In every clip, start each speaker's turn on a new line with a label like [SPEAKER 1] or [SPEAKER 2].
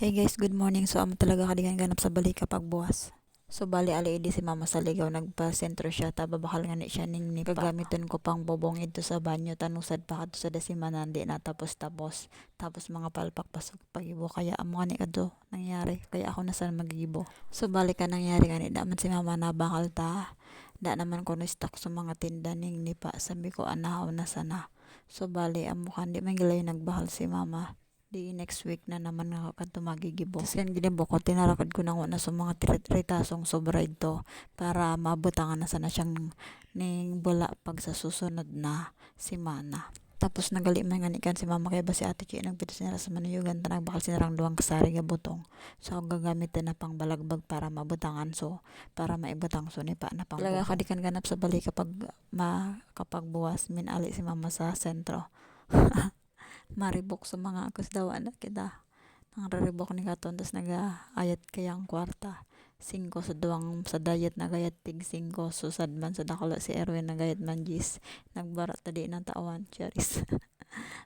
[SPEAKER 1] Hey guys, good morning. So, amo talaga kadigan ganap sa balik kapag buwas. So, bali ali di si mama sa ligaw nagpa-sentro siya ta babakal nga ni siya ning ni gagamiton ko pang bobong ito sa banyo tanusad pa kadto sa desimana di na tapos tapos tapos mga palpak pasok pagibo kaya amo ni kadto nangyari kaya ako na sa magigibo. So, bali ka nangyari gani da man si mama na bakal ta da naman ko stock sa mga tinda ning ni pa sabi ko anahaw na sana. So, bali amo kan di man nagbahal si mama di next week na naman nga kadto magigibo. Kasi yan ginibo ko, tinarakad ko na nga na sa mga trit- ritasong sobra ito para mabutangan na sana siyang ning bula pag sa susunod na simana. Tapos nagali man nga si mama kay ba si ate Chi nagpito sinara sa manuyugan tanang bakal sinarang duwang kasari nga butong. So ang gagamitin na pang balagbag para mabutangan so para maibutang so ni pa na pang Talaga kadikan ganap sa bali kapag ma kapag buwas min ali si mama sa sentro. maribok sa mga akus daw anak kita nang raribok ni katon tas nagaayat kayang kwarta. 5 sa duwang sa diet nagayat tig 5 susad man sa dakalo si Erwin nagayat man gis nagbara tadi ng tawan charis.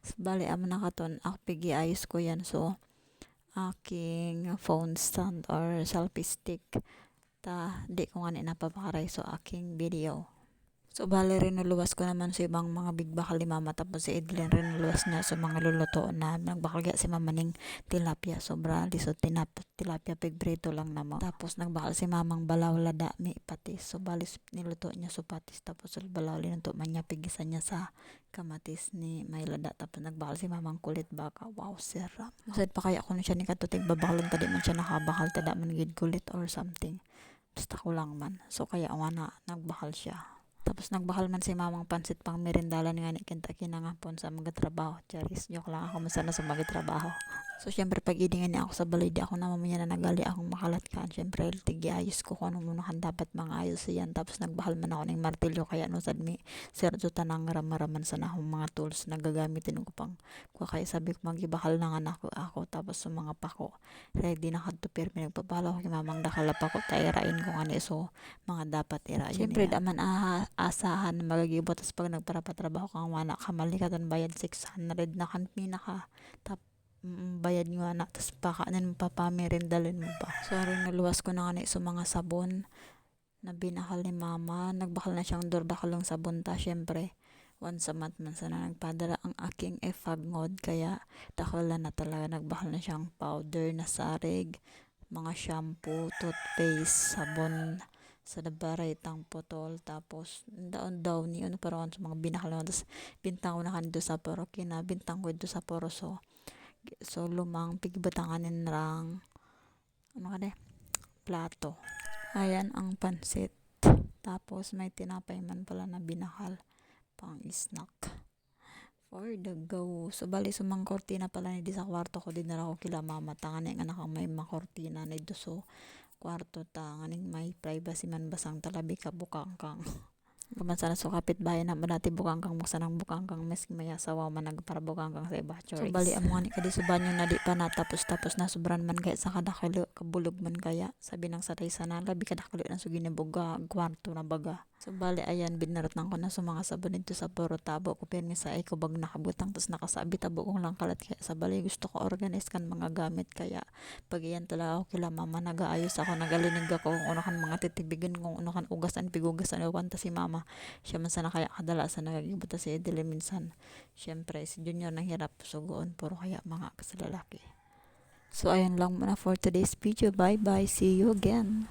[SPEAKER 1] So, bali amo na katon ako pigi ayos ko yan. So aking phone stand or selfie stick ta di ko nga ni napapakaray. So aking video So, bale rin nuluwas ko naman sa ibang mga bigbakal ni mama. Tapos si Edlin rin nuluwas niya sa mga luluto na nagbakalga si mama ning tilapia. Sobra lisod tinap, tilapia pigbrito lang naman. Tapos nagbakal si mamang balaw lada mi patis. So, bali niluto niya so patis. Tapos balaw linuto man niya pigisan niya sa kamatis ni may lada. Tapos nagbakal si mamang kulit baka. Wow, sarap. Masad pa kaya na siya ni katutig babakalan tadi man siya nakabakal tada man gid kulit or something. Basta ko lang man. So, kaya wana nagbakal siya. Tapos nagbakal man si mamang pansit pang merindalan nga ni kinta kinangapon sa mga trabaho. Charis, joke lang ako masana sa mga trabaho. So, syempre, pag idingan niya ako sa balay, di ako na mamaya na nagali akong makalat ka. Syempre, tigi ayos ko kung anong munahan dapat mga ayos yan. Tapos, nagbahal man ako ng martilyo. Kaya, no, sad mi, sir, so, tanang ramaraman sa na mga tools na gagamitin ko pang, kaya sabi ko, magibahal na nga ako, ako. Tapos, sa mga pako, ready na kadto pirmi, nagpapala ko mamang dakala pa ko, tairain ko nga ni, so, mga dapat ira. Syempre, daman aha, asahan na magagibot. Tapos, pag nagparapatrabaho kang wana, kamalikatan bayad 600 na kan pinaka, tap, bayad nga na tapos pakanin mo pa pamerindalin mo pa. So rin naluwas ko na na sa mga sabon na binakal ni mama. Nagbakal na siyang dordakalong sabon ta syempre. Once a month man sana nagpadala ang aking efagngod kaya dakala na talaga. Nagbakal na siyang powder na sarig mga shampoo, toothpaste, sabon sa dabaray tang potol. Tapos daon daw ni ano pero sa mga binakal na tapos bintang ko na kanto sa poro kina bintang ko ito sa poro so so lumang pigbatanganin rang ano ka de plato. Ayan ang pansit. Tapos may tinapay man pala na binakal pang snack. For the go so bali sumang kortina pala ni sa kwarto ko din na ako kila mama. Tangan nga nakang may makortina na ito. So kwarto ta nganing may privacy man basang talabi ka bukang kang Kaman sana so kapit bayan na dati bukang kang sanang bukang kang mes maya sawa man nagpara bukang kang sa iba So bali amo ni kadi subanyo na di pa na tapos na sobran man kaya sa kadakilo kabulog man kaya sabi ng satay sana labi kadakilo na sugi na buga kwarto na baga. So bali ayan binarat nang ko na sa mga sabon dito sa puro tabo ko pero sa ay ko bag nakabutang tapos nakasabi tabo kong lang kalat kaya sa bali gusto ko organize kan mga gamit kaya pag iyan talaga ako kila mama nagaayos ako nagalinig ako kung ano kan mga titibigin kung ano kan ugasan pigugasan o kanta si mama siya man sana kaya kadalasan nagagibuta si Edele minsan. Syempre si Junior nang hirap sugoon puro kaya mga kasalalaki. So ayun lang muna for today's video. Bye bye see you again